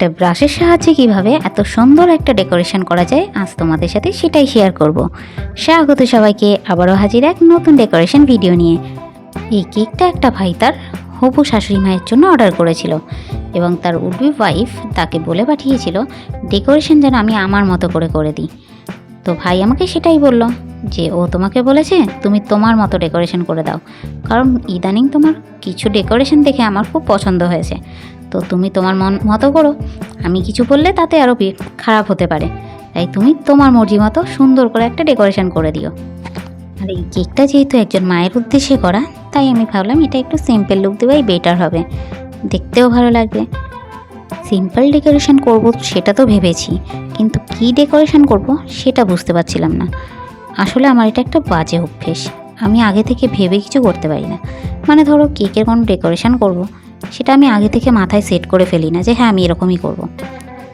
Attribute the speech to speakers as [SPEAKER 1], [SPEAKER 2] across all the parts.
[SPEAKER 1] একটা ব্রাশের সাহায্যে কীভাবে এত সুন্দর একটা ডেকোরেশন করা যায়, আজ তোমাদের সাথে সেটাই শেয়ার করব। স্বাগত সবাইকে, আবারও হাজির এক নতুন ডেকোরেশন ভিডিও নিয়ে। এই কেকটা একটা ভাই তার হবু শাশুড়ি মায়ের জন্য অর্ডার করেছিল এবং তার উডবি ওয়াইফ তাকে বলে পাঠিয়েছিল, ডেকোরেশন যেন আমি আমার মতো করে করে দিই। তো ভাই আমাকে সেটাই বলল যে, ও তোমাকে বলেছে তুমি তোমার মতো ডেকোরেশন করে দাও। কারণ ইদানিং তোমার কিছু ডেকোরেশন দেখে আমার খুব পছন্দ হয়েছে। তো তুমি তোমার মন মতো করো। আমি কিছু বললে তাতে আরও খারাপ হতে পারে। তাই তুমি তোমার মর্জি মতো সুন্দর করে একটা ডেকোরেশন করে দিও। আর এই কেকটা যেহেতু একজন মায়ের উদ্দেশ্যে করা, তাই আমি ভাবলাম এটা একটু সিম্পল লুক দেওয়াই বেটার হবে। দেখতেও ভালো লাগবে। সিম্পল ডেকোরেশন করব সেটা তো ভেবেছি, কিন্তু কি ডেকোরেশন করব সেটা বুঝতে পারছিলাম না। আসলে আমার এটা একটা বাজে অভ্যেস। আমি আগে থেকে ভেবে কিছু করতে পারি না। মানে ধরো কেকের কোনো ডেকোরেশন করব সেটা আমি আগে থেকে মাথায় সেট করে ফেলি না যে হ্যাঁ আমি এরকমই করব।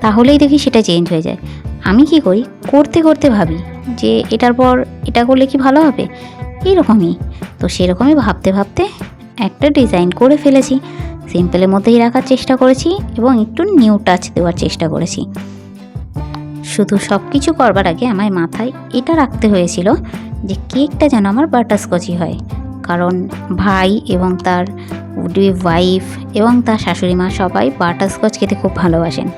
[SPEAKER 1] তাহলেই দেখি সেটা চেঞ্জ হয়ে যায়। আমি কি করি? করতে করতে ভাবি যে এটার পর এটা করলে কি ভালো হবে? এইরকমই তো সেরকমই ভাবতে ভাবতে একটা ডিজাইন করে ফেলেছি। সিম্পলের মধ্যেই রাখার চেষ্টা করেছি এবং একটু নিউ টাচ দেওয়ার চেষ্টা করেছি। শুধু সব কিছু করবার আগে আমার মাথায় এটা রাখতে হয়েছিল যে কেকটা যেন আমার বাটারস্কচই হয়। কারণ ভাই এবং তার উডি ওয়াইফ এবং তার শাশুড়ি মা সবাই বাটারস্কচ খেতে খুব ভালোবাসেন।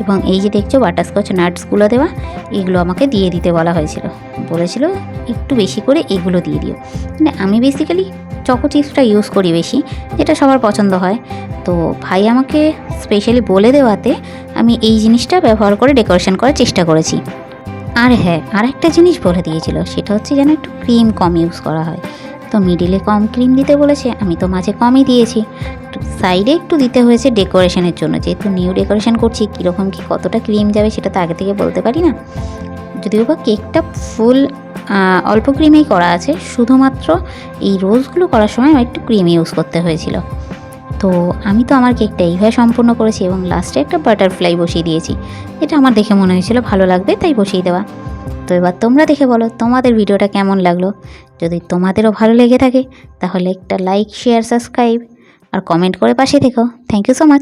[SPEAKER 1] এবং এই যে দেখছ বাটারস্কচ নাটসগুলো দেওয়া, এগুলো আমাকে দিয়ে দিতে বলা হয়েছিল। বলেছিল, একটু বেশি করে এগুলো দিয়ে দিও। মানে আমি বেসিক্যালি চকো চিপসটা ইউজ করি বেশি, যেটা সবার পছন্দ হয়। তো ভাই আমাকে স্পেশালি বলে দেওয়াতে আমি এই জিনিসটা ব্যবহার করে ডেকোরেশন করার চেষ্টা করেছি। আর হ্যাঁ আর একটা জিনিস বলে দিয়েছিল, সেটা হচ্ছে যেন একটু ক্রিম কম ইউজ করা হয়। তো মিডিলে কম ক্রিম দিতে বলেছে, আমি তো মাঝে কমই দিয়েছি। সাইডে একটু দিতে হয়েছে ডেকোরেশনের জন্য, যেহেতু নিউ ডেকোরেশন করছি, কীরকম কি কতটা ক্রিম যাবে সেটা তো আগে থেকে বলতে পারি না। যদিও বা কেকটা ফুল অল্প ক্রিমেই করা আছে, শুধুমাত্র এই রোজগুলো করার সময় একটু ক্রিম ইউজ করতে হয়েছিল। তো আমি তো আমার কেকটা এইভাবে সম্পূর্ণ করেছি এবং লাস্টে একটা বাটারফ্লাই বসিয়ে দিয়েছি। এটা আমার দেখে মনে হয়েছিল ভালো লাগবে, তাই বসিয়ে দেওয়া। তো এবার তোমরা দেখে বলো, তোমাদের ভিডিওটা কেমন লাগল? যদি তোমাদেরও ভালো লেগে থাকে, তাহলে একটা লাইক শেয়ার সাবস্ক্রাইব আর কমেন্ট করে পাশে দেখো থ্যাংক ইউ সো মাচ